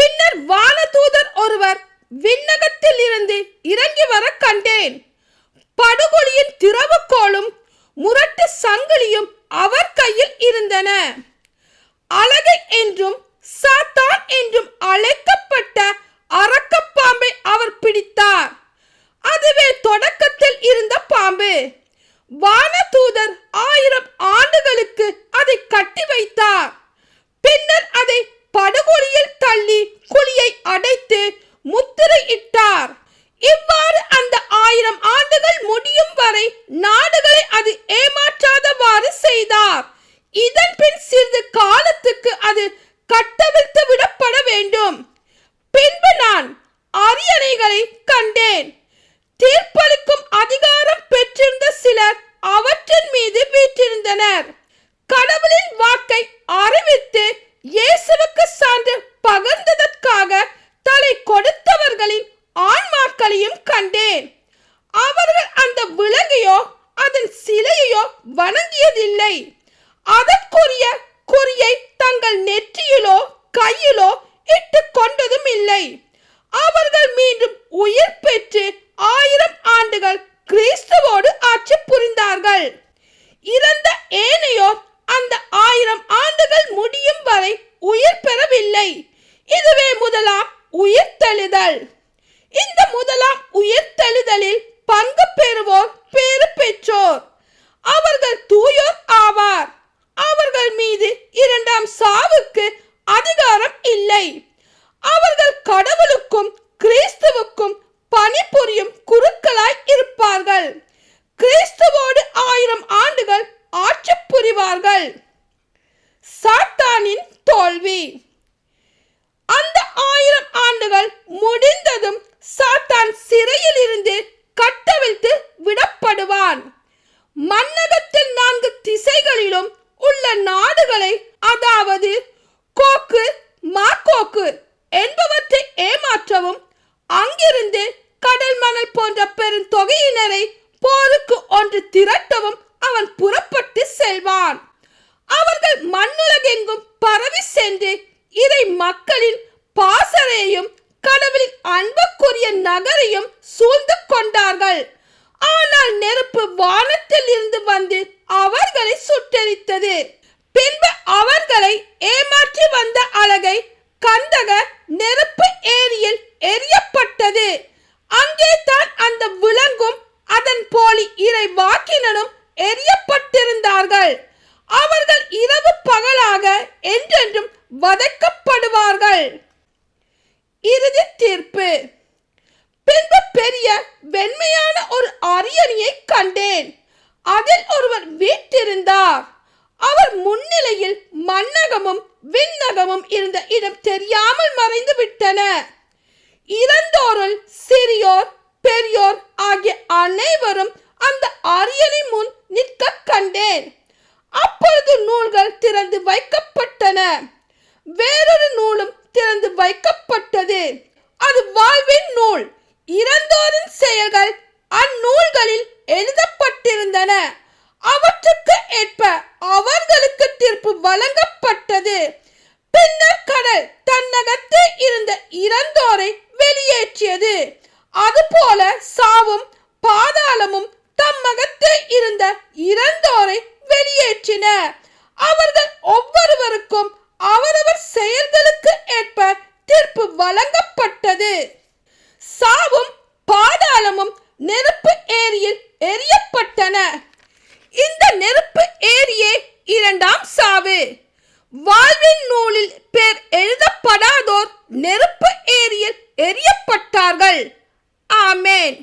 பின்னர் வானதூதர் ஒருவர் விண்ணகத்தில் இருந்து இறங்கி வர கண்டேன். படுகொலியின் திறவுகோலும் முரட்டு சங்கிலியும் அவர் கையில் இருந்தன. அழகை என்றும் சாத்தான் என்றும் அழைக்கப்பட்ட அரக்கப்பாம்பை அவர் பிடித்தார். அதுவே தொடக்கத்தில் இருந்த பாம்பு. வானதூதர் ஆயிரம் ஆண்டுகளுக்கு அதை கட்டி வைத்தார் பின்னர் அதை படுகொலியில் தள்ளி குழியை அடைத்து முத்திரை இட்டார் இவ்வாறு அந்த ஆயிரம் ஆண்டுகள் முடியும் வரை நாடுகளை அது ஏமாற்றாதவாறு செய்தார் இதன் பின் சிறிது காலத்துக்கு அது கட்டவிழ்த்து விடப்பட வேண்டும். பின்பு நான் அரியணைகளை கண்டேன். தீர்ப்பளிக்கும் அதிகாரம் பெற்றிருந்த சிலர் அவற்றின் மீது வீற்றிருந்தனர். கடவுளின் வாக்கை அறிவித்து இயேசுவுக்கு சான்று பகிர்ந்ததற்காக தலை கொடுத்தவர்களின் ஆன்மாக்களையும் கண்டேன். அவர்கள் அந்த விலங்கையோ அதன் சிலையையோ வணங்கியதில்லை. அதற்குரிய குறியை தங்கள் நெற்றியிலோ கையிலோ இட்டு கொண்டதும் இல்லை. அவர்கள் மீண்டும் உயிர் பெற்று ஆயிரம் ஆண்டுகள் கிறிஸ்துவோடு ஆட்சி புரிந்தார்கள். இறந்த ஏனையோர் அந்த ஆயிரம் ஆண்டுகள் முடியும் வரை உயிர் பெறவில்லை. இதுவே முதலாம் உயிர்த்தெழுதல் இந்த முதலாம் உயிர்த்தெழுதலில் பங்கு பெறுவோர் பேறு பெற்றோர். அவர்கள் தூயோர் ஆ அவர்கள் மீது இரண்டாம் சாவுக்கு அதிகாரம் இல்லை அவர்கள் கடவுளுக்கும் கிறிஸ்துவுக்கும் பணிபுரியும் குருக்களாய் இருப்பார்கள் கிறிஸ்துவோடு ஆயிரம் ஆண்டுகள் ஆட்சி புரிவார்கள் சாத்தானின் தோல்வி. அந்த ஆயிரம் ஆண்டுகள் முடிந்ததும் சாத்தான் சிறையில் இருந்து கட்டவிழ்த்து விடப்படுவான். மன்னகத்தில் நான்கு திசைகளிலும் உள்ள நாடுகளை அதாவது கோக்கு மாக்கோக்கு என்பவற்றை ஏமாற்றவும் அங்கிருந்து கடல் மணல் போன்ற பெருந்தொகையினரை போருக்கு ஒன்று திரட்டவும் அவன் புறப்பட்டு செல்வான். அவர்கள் மண்ணுலகெங்கும் பரவி சென்று இதை மக்களின் பாசறையும் கடவுளின் அன்புக்குரிய நகரையும் சூழ்ந்து கொண்டார்கள். ஆனால் நெருப்பு வானத்தில் இருந்து வந்து அவர்களை சுட்டரித்தது. பின்பு அவர்களை ஏமாற்றி வந்த அழகை கந்தக நெருப்பு ஏரியில் எரிய இரவு என்றென்றும் வதைக்கப்படுவார்கள். இறுதி தீர்ப்பு. பின்பு பெரிய வெண்மையான ஒரு அரியணையை கண்டேன். அதில் ஒருவர் வீட்டிருந்தார். அவர் முன்னிலையில் மன்னகமும் விண்ணகமும் இருந்த இடம் தெரியாமல் மறைந்து விட்டன. இறந்தோருள் சிறியோர் பெரியோர் ஆகிய அனைவரும் அந்த அரியணை முன் நிற்க கண்டேன். அப்பொழுது நூல்கள் திறந்து வைக்கப்பட்டன. வேறொரு நூலும் திறந்து வைக்கப்பட்டது. அது வாழ்வின் நூல். இறந்தோரின் செயல்கள் அந்நூல்களில் எழுதப்பட்டிருந்தன. அவற்றுக்கு ஏற்ப அவர்களுக்கு தீர்ப்பு வழங்கப்பட்டது. பின்னர் கடல் தன்னகத்தே இருந்த இறந்தோரை வெளியேற்றியது. அதுபோல சாவும் பாதாளமும் தம்மகத்தே இருந்த இறந்தோரை இயற்றின அவர்கள் ஒவ்வொருவருக்கும் அவரவர் செயல்களுக்கு ஏற்ப தீர்ப்பு வழங்கப்பட்டது. சாவும் பாதாளமும் நெருப்பு ஏரியில் எரியப்பட்டன இந்த நெருப்பு ஏரியே இரண்டாம் சாவு. வாழ்வின் நூலில் பேர் எழுதப்படாதோர் நெருப்பு ஏரியில் எரியப்பட்டார்கள் ஆமேன்.